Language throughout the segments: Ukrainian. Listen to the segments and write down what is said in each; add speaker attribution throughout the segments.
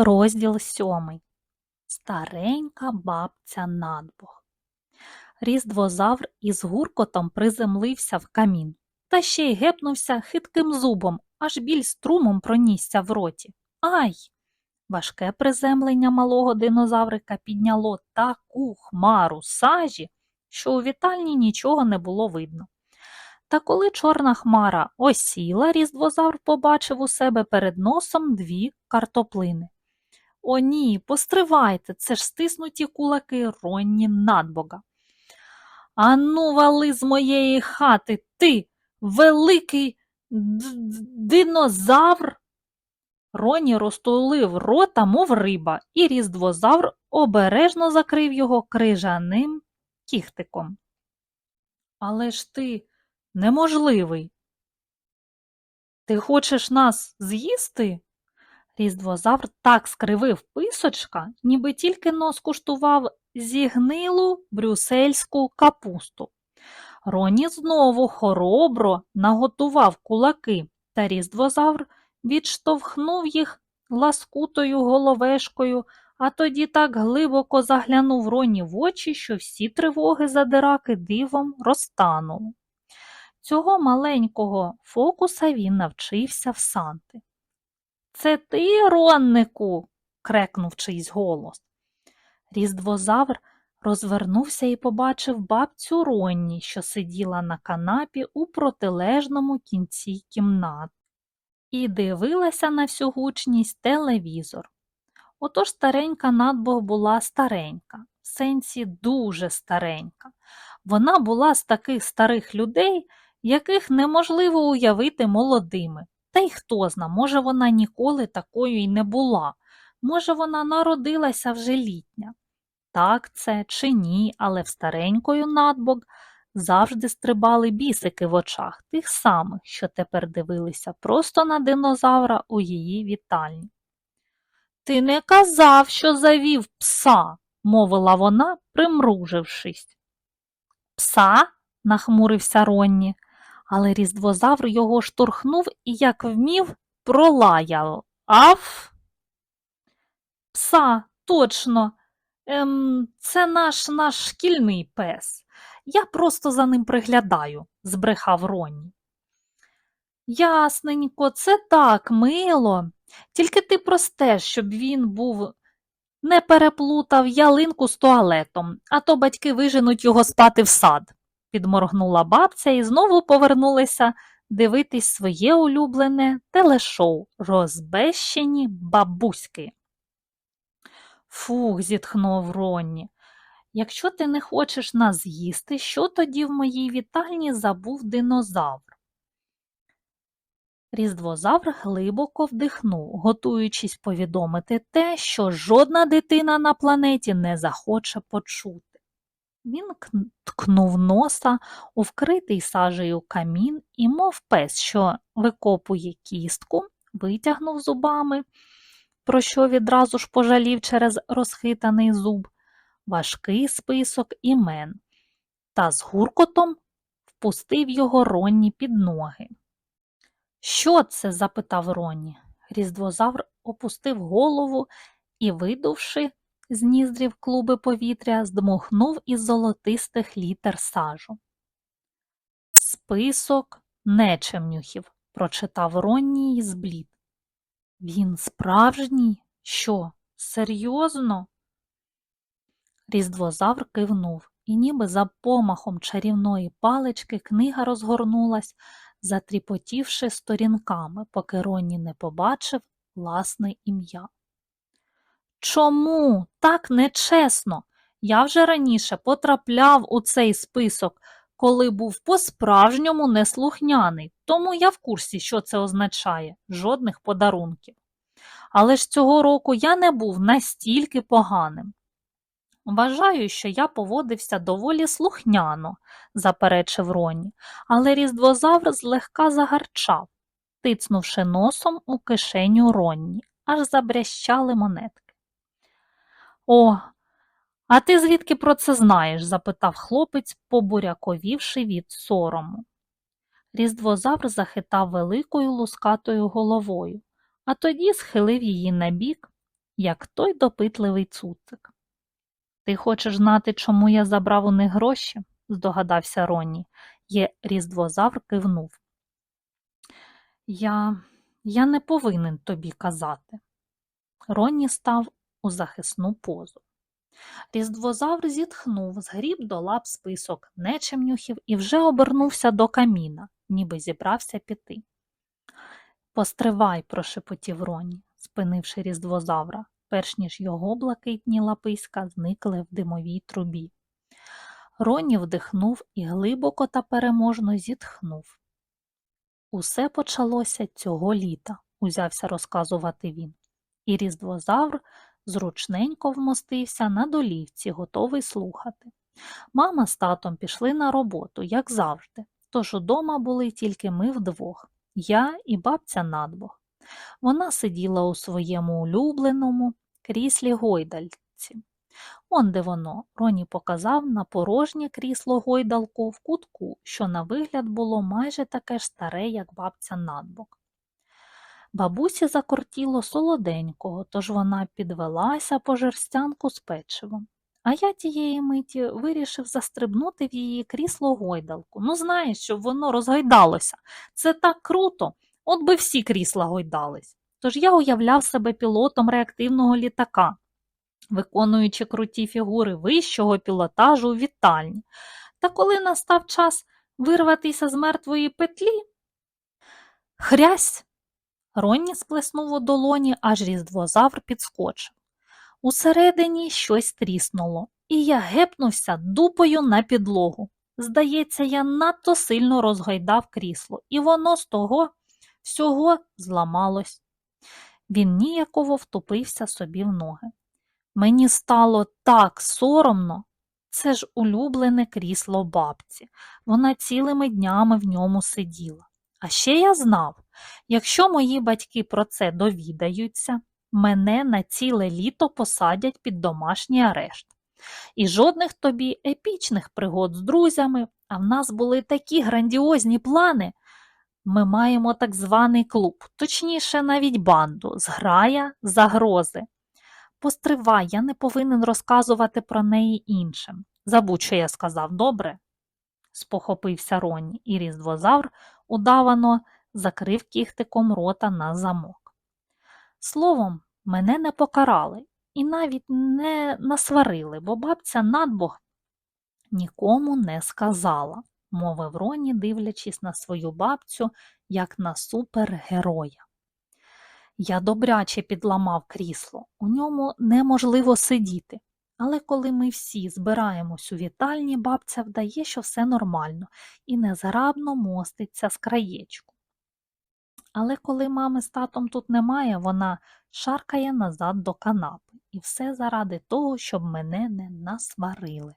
Speaker 1: Розділ сьомий. Старенька бабця надбог. Різдвозавр із гуркотом приземлився в камін, та ще й гепнувся хитким зубом, аж біль струмом пронісся в роті. Ай! Важке приземлення малого динозаврика підняло таку хмару сажі, що у вітальні нічого не було видно. Та коли чорна хмара осіла, різдвозавр побачив у себе перед носом дві картоплини. О, ні, постривайте, це ж стиснуті кулаки Ронні надбога. Ану, вали з моєї хати, ти, великий динозавр. Роні розтулив рота, мов риба, і різдвозавр обережно закрив його крижаним кіхтиком. Але ж ти неможливий. Ти хочеш нас з'їсти? Різдвозавр так скривив писочка, ніби тільки но скуштував зігнилу брюссельську капусту. Роні знову хоробро наготував кулаки, та різдвозавр відштовхнув їх ласкутою головешкою, а тоді так глибоко заглянув Роні в очі, що всі тривоги задираки дивом розтанули. Цього маленького фокуса він навчився в Санти. Це ти, Роннику? крекнув чийсь голос. Різдвозавр розвернувся і побачив бабцю Ронні, що сиділа на канапі у протилежному кінці кімнати, і дивилася на всю гучність телевізор. Отож старенька надбог була старенька, в сенсі дуже старенька. Вона була з таких старих людей, яких неможливо уявити молодими. Та й хто зна, може, вона ніколи такою й не була, може, вона народилася вже літня. Так це чи ні, але в старенькою надбок завжди стрибали бісики в очах тих самих, що тепер дивилися просто на динозавра у її вітальні. Ти не казав, що завів пса, мовила вона, примружившись. Пса? нахмурився Ронні, але різдвозавр його штурхнув і, як вмів, пролаяв. Аф? Пса, точно. Ем, це наш наш шкільний пес. Я просто за ним приглядаю, збрехав Ронні. Ясненько, це так, мило. Тільки ти простеж, щоб він був не переплутав ялинку з туалетом, а то батьки виженуть його спати в сад, підморгнула бабця і знову повернулася дивитись своє улюблене телешоу Розбещені бабуськи. Фух, зітхнув Ронні. Якщо ти не хочеш нас їсти, що тоді в моїй вітальні забув динозавр? Різдвозавр глибоко вдихнув, готуючись повідомити те, що жодна дитина на планеті не захоче почути. Він ткнув носа у вкритий сажею камін і, мов пес, що викопує кістку, витягнув зубами, про що відразу ж пожалів через розхитаний зуб, важкий список імен, та з гуркотом впустив його Ронні під ноги. Що це? запитав Ронні. Різдвозавр опустив голову і, видувши з ніздрів клуби повітря, здмухнув із золотистих літер сажу. Список нечемнюхів, прочитав Ронні і зблід. Він справжній? Що, серйозно? Різдвозавр кивнув, і ніби за помахом чарівної палички книга розгорнулась, затріпотівши сторінками, поки Ронні не побачив власне ім'я. Чому так нечесно? Я вже раніше потрапляв у цей список, коли був по-справжньому неслухняний, тому я в курсі, що це означає жодних подарунків. Але ж цього року я не був настільки поганим. Вважаю, що я поводився доволі слухняно, заперечив Ронні, але різдвозавр злегка загарчав, тицнувши носом у кишеню Ронні, аж забрящали монетки. О, а ти звідки про це знаєш? запитав хлопець, побуряковівши від сорому. Різдвозавр захитав великою лускатою головою, а тоді схилив її набік як той допитливий цуцик. Ти хочеш знати, чому я забрав у них гроші? здогадався Ронні. Є різдвозавр кивнув. Я... я не повинен тобі казати. Ронні став у захисну позу. Різдвозавр зітхнув, згріб до лап список нечемнюхів і вже обернувся до каміна, ніби зібрався піти. Постривай, прошепотів Ронні, спинивши різдвозавра, перш ніж його блакитні лаписька зникли в димовій трубі. Ронні вдихнув і глибоко та переможно зітхнув. Усе почалося цього літа, узявся розказувати він, і різдвозавр зручненько вмостився на долівці, готовий слухати. Мама з татом пішли на роботу, як завжди, тож удома були тільки ми вдвох, я і бабця надбог. Вона сиділа у своєму улюбленому кріслі гойдальці. Он де воно, Роні показав на порожнє крісло гойдалку в кутку, що на вигляд було майже таке ж старе, як бабця надбок. Бабусі закортіло солоденького, тож вона підвелася по жерстянку з печивом. А я тієї миті вирішив застрибнути в її крісло гойдалку. Ну, знаєш, щоб воно розгойдалося. Це так круто, от би всі крісла гойдались. Тож я уявляв себе пілотом реактивного літака, виконуючи круті фігури вищого пілотажу у вітальні. Та коли настав час вирватися з мертвої петлі, хрясь, Ронні сплеснув у долоні, аж різдвозавр підскочив. Усередині щось тріснуло, і я гепнувся дупою на підлогу. Здається, я надто сильно розгайдав крісло, і воно з того всього зламалось. Він ніяково втупився собі в ноги. Мені стало так соромно. Це ж улюблене крісло бабці. Вона цілими днями в ньому сиділа. А ще я знав, якщо мої батьки про це довідаються, мене на ціле літо посадять під домашній арешт. І жодних тобі епічних пригод з друзями, а в нас були такі грандіозні плани. Ми маємо так званий клуб, точніше, навіть банду, зграя загрози. Постривай, я не повинен розказувати про неї іншим. Забудь, що я сказав, добре? спохопився Ронні, і різдвозавр удавано закрив кіхтиком рота на замок. Словом, мене не покарали і навіть не насварили, бо бабця надбог нікому не сказала, мовив Роні, дивлячись на свою бабцю, як на супергероя. Я добряче підламав крісло, у ньому неможливо сидіти. Але коли ми всі збираємось у вітальні, бабця вдає, що все нормально і незграбно моститься з краєчку. Але коли мами з татом тут немає, вона шаркає назад до канапи, і все заради того, щоб мене не насварили.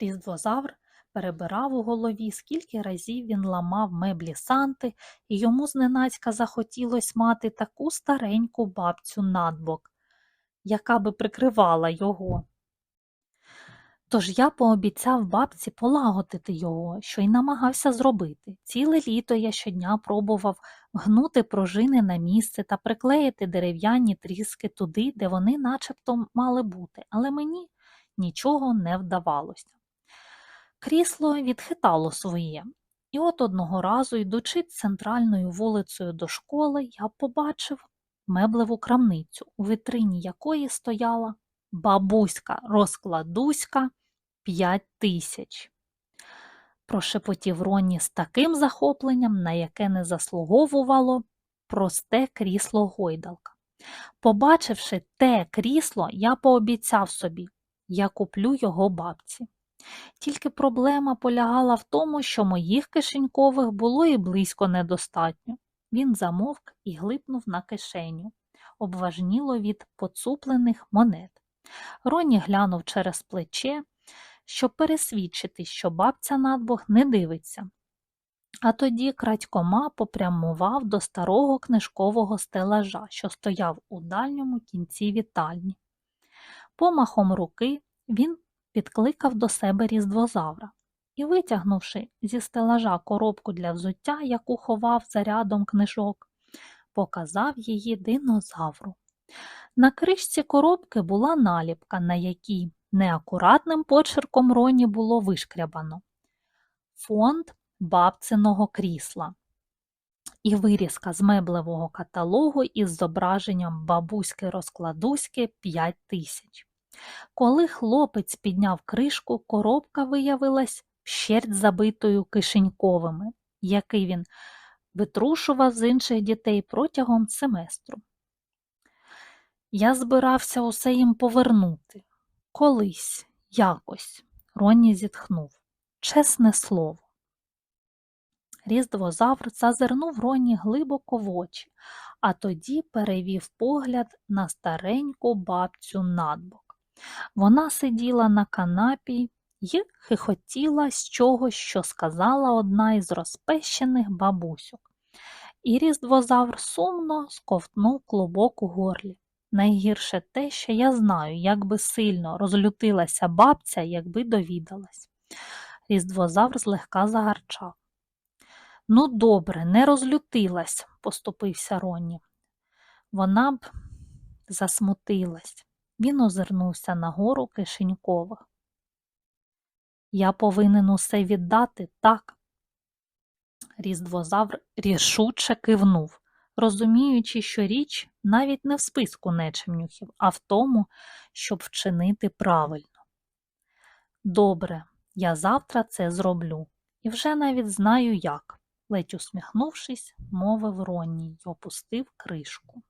Speaker 1: Різдвозавр перебирав у голові, скільки разів він ламав меблі санти, і йому зненацька захотілось мати таку стареньку бабцю надбок, яка би прикривала його. Тож я пообіцяв бабці полагодити його, що й намагався зробити. Ціле літо я щодня пробував гнути пружини на місце та приклеїти дерев'яні тріски туди, де вони начебто мали бути, але мені нічого не вдавалося. Крісло відхитало своє, і от одного разу, йдучи центральною вулицею до школи, я побачив меблеву крамницю, у вітрині якої стояла бабуська розкладуська п'ять тисяч. Прошепотів Ронні з таким захопленням, на яке не заслуговувало просте крісло гойдалка. Побачивши те крісло, я пообіцяв собі, я куплю його бабці. Тільки проблема полягала в тому, що моїх кишенькових було і близько недостатньо. Він замовк і глипнув на кишеню, обважніло від поцуплених монет. Роні глянув через плече, щоб пересвідчити, що бабця надбог не дивиться. А тоді крадькома попрямував до старого книжкового стелажа, що стояв у дальньому кінці вітальні. Помахом руки він підкликав до себе різдвозавра і, витягнувши зі стелажа коробку для взуття, яку ховав за рядом книжок, показав її динозавру. На кришці коробки була наліпка, на якій неакуратним почерком Роні було вишкрябано фонд бабциного крісла і вирізка з меблевого каталогу із зображенням бабуськи-розкладуськи 5 тисяч. Коли хлопець підняв кришку, коробка виявилась щерть забитою кишеньковими, який він витрушував з інших дітей протягом семестру. Я збирався усе їм повернути. Колись, якось, Ронні зітхнув. Чесне слово. Різдвозавр зазирнув Ронні глибоко в очі, а тоді перевів погляд на стареньку бабцю надбок. Вона сиділа на канапі й хихотіла з чогось, що сказала одна із розпещених бабусьок. І різдвозавр сумно сковтнув клубок у горлі. Найгірше те, що я знаю, як би сильно розлютилася бабця, якби довідалась. Різдвозавр злегка загарчав. Ну, добре, не розлютилась, поступився Ронні. Вона б засмутилась. Він озирнувся на гору кишенькових. Я повинен усе віддати, так? Різдвозавр рішуче кивнув, розуміючи, що річ навіть не в списку нечемнюхів, а в тому, щоб вчинити правильно. Добре, я завтра це зроблю, і вже навіть знаю як, ледь усміхнувшись, мовив Ронній й опустив кришку.